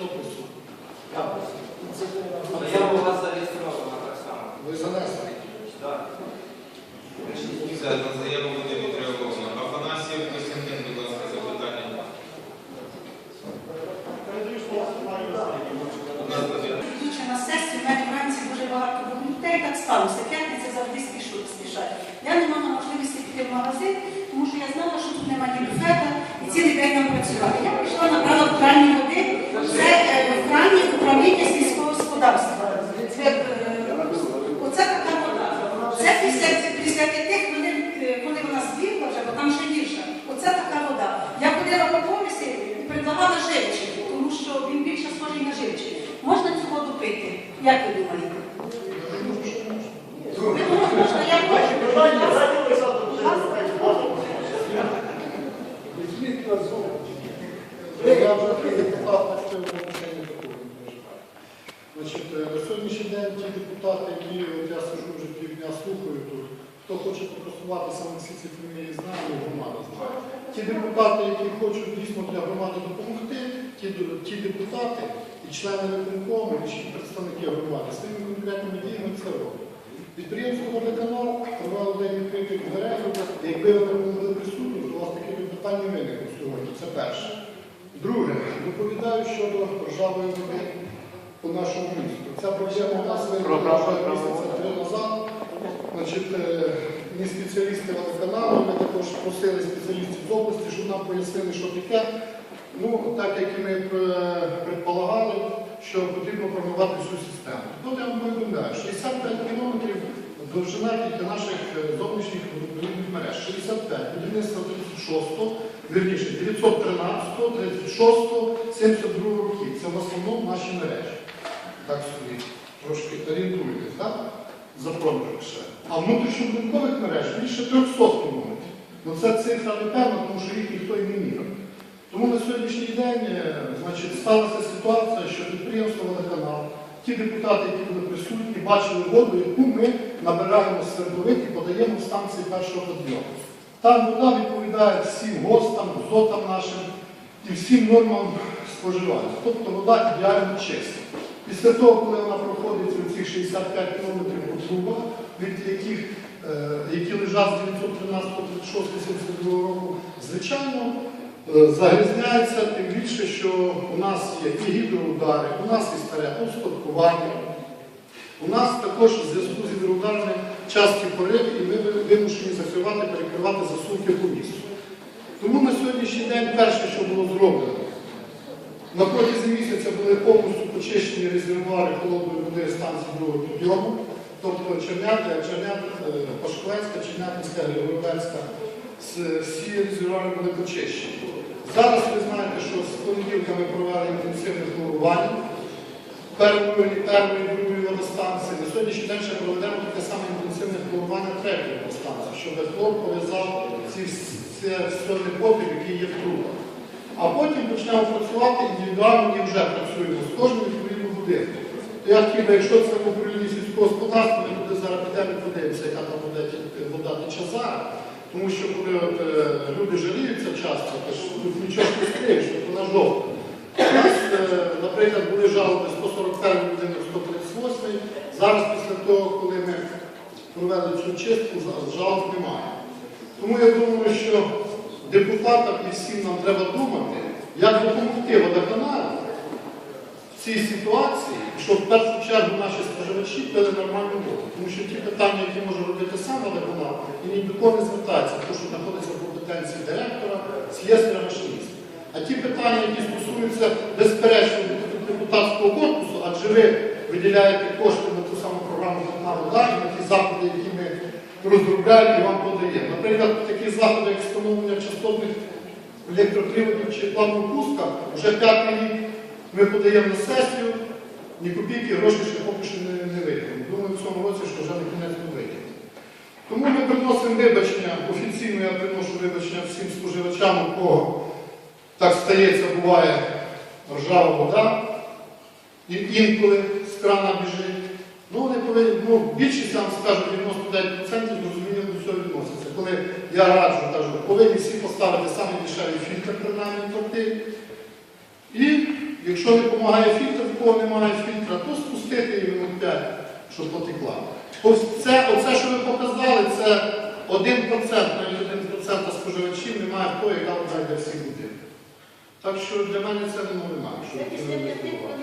Хто присутній? Я присутній. Заява у вас зареєстрована так само. Ви занесли? Так. Все, на заяву буде відреаговано. Афанасів Костянтин, будь ласка, запитання. На сесію, в мене вранці дуже багато було людей, так сталося. П'ятниця завжди спішать. Я не мала можливості піти в магазин, тому що я знала, що тут немає ні буфета, і цілий день нам працювати. Я прийшла, набрала в крані води, це е, в крані управління сільського господарства. Це, е, оце така вода. Це після, після тих хвилин, е, коли вона збігла вже, бо там ще гірше. Оце така вода. Я ходила по комісі і предлагала живчик, тому що він більше схожий на живчик. Можна цю воду пити? Як ви думаєте? Я вже такий депутат, що я вже не такого не переживаю. Значить, е, на сьогоднішній день ті депутати, які я сижу вже півдня слухаю тут, хто хоче попросувати саме всі ці фамілії знає, і громада знає. Ті депутати, які хочуть дійсно для громади допомогти, ті, ті депутати і члени виконкому, і представники громади своїми конкретними діями це роблять. Підприємство «Водоканал» провело день відкритих дверей, якби ви не були присутні, то у вас таке питання виникло сьогодні. Це перше. Друге, доповідаю щодо ржавої води по нашому місту. Ця проблема у нас виникла місяця три назад. Значить, е, не спеціалісти водоканалу, ми також просили спеціалістів з області, щоб нам пояснили, що таке. Ну, так як і ми е, предполагали, що потрібно промивати всю систему. Тут я вам повідомляю, 65 кілометрів довжина тільки наших е, зовнішніх водопровідних мереж. 65, будівництво 36, вірніше, 913, 36, 72 років. Це в основному наші мережі. Так собі трошки орієнтуєтесь, так? За проміжок ще. А внутрішньобудинкових мереж більше 300 кілометрів. Ну це цифра не певна, тому що їх ніхто і не мірив. Тому на сьогоднішній день е, значить, сталася ситуація, що підприємство «Водоканал», ті депутати, які були присутні, бачили воду, яку ми набираємо з свердловин і подаємо в станції першого підйому. Там вода відповідає всім ГОСТам, ЗОТам нашим і всім нормам споживання. Тобто вода ідеально чиста. Після того, коли вона проходить цих 65 кілометрів по трубах, від яких, е, які лежать з 913 36 72 року, звичайно, е, загрізняється тим більше, що у нас є і гідроудари, у нас і старе остаткування. У нас також в зв'язку з гідроударами часті пориви, і ми вимушені закривати, перекривати засувки по місту. Тому на сьогоднішній день перше, що було зроблено, на протязі місяця були повністю почищені резервуари холодної води станції другого підйому, тобто Чернята, Чернят, е, Пашковецька, Чернятинська, Григоровецька, всі резервуари були почищені. Зараз ви знаєте, що з понеділка ми провели інтенсивне хлорування першої, першої, другої водостанції. На сьогоднішній день ще проведемо таке саме інтенсивне хлорування третьої водостанції, щоб хлор пов'язав ці все непотріб, який є в трубах. А потім почнемо працювати індивідуально і вже працюємо з кожним відповідним будинком. То я хотів би, якщо це в управлінні сільського господарства, ми туди зараз підемо і подивимося, яка там буде вода тече зараз. Тому що коли от, е, люди жаліються часто, то ж тут нічого не скриєш, що вона жовта. У нас, е, наприклад, були жалоби 141 будинок, 138. Зараз після того, коли ми провели цю чистку, жалоб немає. Тому я думаю, що депутатам і всім нам треба думати, як допомогти водоканалу в цій ситуації, щоб в першу чергу наші споживачі пили нормальну воду. Тому що ті питання, які може робити сам водоканал, і ні до кого не звертається, тому що знаходиться в компетенції директора, слєстера, машиніста. А ті питання, які стосуються безперечно депутатського корпусу, адже ви виділяєте кошти на ту саму програму на вода і на ті заходи, які ми розробляємо і вам подаємо. Наприклад, такі заходи, як встановлення частотних електроприводів чи плану пуска, вже п'ятий рік ми подаємо на сесію, ні копійки грошей ще поки що не, не витягнемо. Думаю, в цьому році, що вже на кінець не витягнемо. Тому ми приносимо вибачення, офіційно я приношу вибачення всім споживачам, у кого так стається, буває ржава вода, інколи з крана біжить. Ну, вони повинні, ну, більшість я вам скажу, 99% зрозуміло до цього відноситься. Коли я раджу, кажу, повинні всі поставити самий дешевий фільтр, принаймні тобто, і Якщо не допомагає фільтр, в кого немає фільтра, то спустити і минут 5, щоб потекла. Ось це, оце, що ви показали, це 1%, навіть 1% споживачів немає того, яка вода йде всі будинки. Так що для мене це не новина. що не